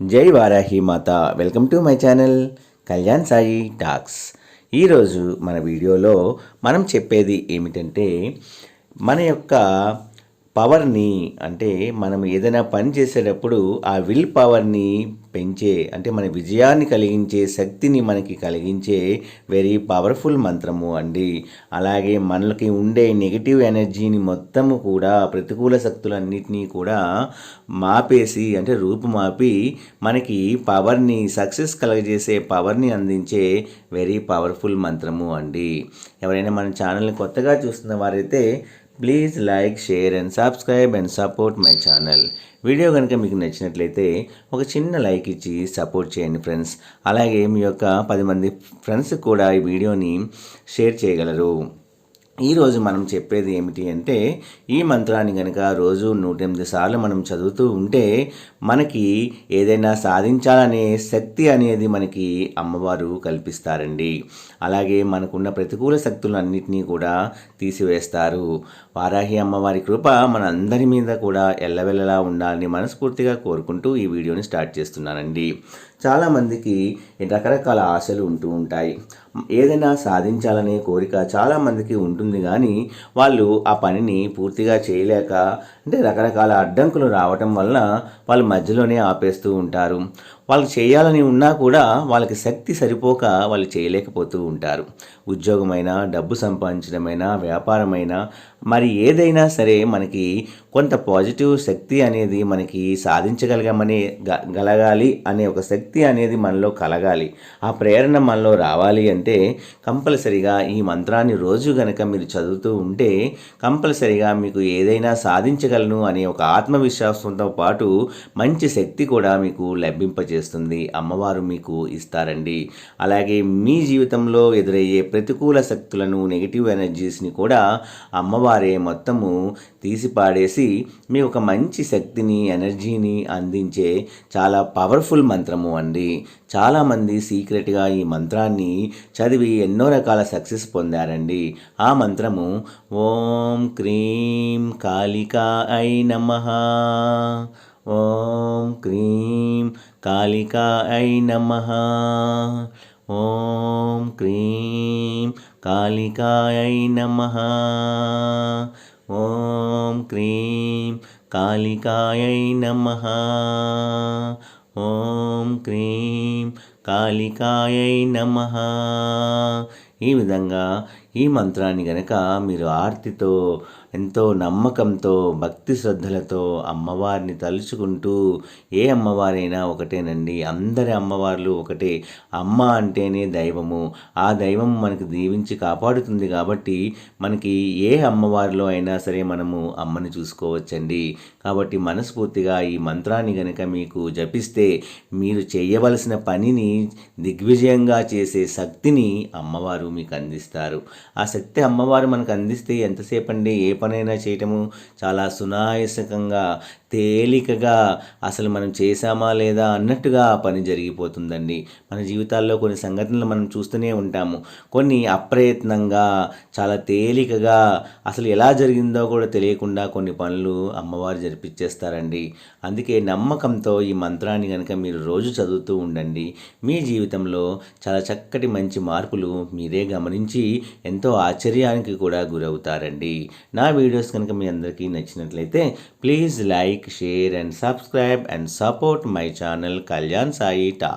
జై వారాహి మాత. Welcome to my channel Kalyan Sai talks. ఈరోజు మన వీడియోలో మనం చెప్పేది ఏమిటంటే మన యొక్క పవర్ని అంటే మనం ఏదైనా పని చేసేటప్పుడు ఆ విల్ పవర్ని పెంచే అంటే మన విజయాన్ని కలిగించే శక్తిని మనకి కలిగించే వెరీ పవర్ఫుల్ మంత్రము అండి. అలాగే మనకి ఉండే నెగిటివ్ ఎనర్జీని మొత్తము కూడా ప్రతికూల శక్తులన్నిటినీ కూడా మాపేసి అంటే రూపుమాపి మనకి పవర్ని సక్సెస్ కలగజేసే పవర్ని అందించే వెరీ పవర్ఫుల్ మంత్రము అండి. ఎవరైనా మన ఛానల్ని కొత్తగా చూస్తున్న వారైతే please like share and subscribe and support my channel video కనుక మీకు నచ్చినట్లయితే ఒక చిన్న లైక్ ఇచ్చి సపోర్ట్ చేయండి ఫ్రెండ్స్ అలాగే మీ యొక్క పది మంది ఫ్రెండ్స్ కూడా ఈ వీడియోని షేర్ చేయగలరు. ఈరోజు మనం చెప్పేది ఏమిటి అంటే ఈ మంత్రాన్ని కనుక రోజు నూట ఎనిమిది సార్లు మనం చదువుతూ ఉంటే మనకి ఏదైనా సాధించాలనే శక్తి అనేది మనకి అమ్మవారు కల్పిస్తారండి. అలాగే మనకున్న ప్రతికూల శక్తులన్నింటినీ కూడా తీసివేస్తారు. వారాహి అమ్మవారి కృప మన అందరి మీద కూడా ఎల్లవెల్లలా ఉండాలని మనస్ఫూర్తిగా కోరుకుంటూ ఈ వీడియోని స్టార్ట్ చేస్తున్నానండి. చాలామందికి రకరకాల ఆశలు ఉంటూ ఉంటాయి. ఏదైనా సాధించాలనే కోరిక చాలామందికి ఉంటుంది కానీ వాళ్ళు ఆ పనిని పూర్తిగా చేయలేక అంటే రకరకాల అడ్డంకులు రావటం వలన వాళ్ళు మధ్యలోనే ఆపేస్తూ ఉంటారు. వాళ్ళు చేయాలని ఉన్నా కూడా వాళ్ళకి శక్తి సరిపోక వాళ్ళు చేయలేకపోతూ ఉంటారు. ఉద్యోగమైనా డబ్బు సంపాదించడమైనా వ్యాపారమైనా మరి ఏదైనా సరే మనకి కొంత పాజిటివ్ శక్తి అనేది మనకి సాధించగలగమని గలగాలి అనే ఒక శక్తి అనేది మనలో కలగాలి. ఆ ప్రేరణ మనలో రావాలి అంటే కంపల్సరిగా ఈ మంత్రాన్ని రోజు గనక మీరు చదువుతూ ఉంటే కంపల్సరిగా మీకు ఏదైనా సాధించగలను అనే ఒక ఆత్మవిశ్వాసంతో పాటు మంచి శక్తి కూడా మీకు లభింపజేస్తుంది. అమ్మవారు మీకు ఇస్తారండి. అలాగే మీ జీవితంలో ఎదురయ్యే ప్రతికూల శక్తులను నెగిటివ్ ఎనర్జీస్ని కూడా అమ్మవారే మొత్తము తీసిపాడేసి మీ ఒక మంచి శక్తిని ఎనర్జీని అందించే చాలా పవర్ఫుల్ మంత్రము అండి. చాలామంది సీక్రెట్గా ఈ మంత్రాన్ని చదివి ఎన్నో రకాల సక్సెస్ పొందారండి. ఆ మంత్రము ఓం క్రీం కాళికా ఐ నమ. ఓం క్రీం కాళికా ఐ నమ. ఓం క్రీం కాళికాయై నమ. ఓం క్రీం కాళికాయై నమ. ఓం క్రీం కాళికాయై నమ ఈ విధంగా ఈ మంత్రాన్ని గనక మీరు ఆర్తితో ఎంతో నమ్మకంతో భక్తి శ్రద్ధలతో అమ్మవారిని తలుచుకుంటూ ఏ అమ్మవారైనా ఒకటేనండి. అందరి అమ్మవార్లు ఒకటే. అమ్మ అంటేనే దైవము. ఆ దైవం మనకు దీవించి కాపాడుతుంది కాబట్టి మనకి ఏ అమ్మవారిలో అయినా సరే మనము అమ్మని చూసుకోవచ్చండి. కాబట్టి మనస్ఫూర్తిగా ఈ మంత్రాన్ని గనక మీకు జపిస్తే మీరు చేయవలసిన పనిని దిగ్విజయంగా చేసే శక్తిని అమ్మవారు మీకు అందిస్తారు ఆ శక్తి అమ్మవారు మనకు అందిస్తే ఎంతసేపు అండి ఏ పనైనా చేయటము చాలా సునాయసకంగా తేలికగా అసలు మనం చేశామా లేదా అన్నట్టుగా ఆ పని జరిగిపోతుందండి. మన జీవితాల్లో కొన్ని సంఘటనలు మనం చూస్తూనే ఉంటాము. కొన్ని అప్రయత్నంగా చాలా తేలికగా అసలు ఎలా జరిగిందో కూడా తెలియకుండా కొన్ని పనులు అమ్మవారు జరిపించేస్తారండి అందుకే నమ్మకంతో ఈ మంత్రాన్ని కనుక మీరు రోజు చదువుతూ ఉండండి. మీ జీవితంలో చాలా చక్కటి మంచి మార్పులు మీరే గమనించి ఎంతో ఆశ్చర్యానికి కూడా గురవుతారండి. నా వీడియోస్ కనుక మీ అందరికీ నచ్చినట్లయితే please like share and subscribe and support my channel Kalyan Sai Talk.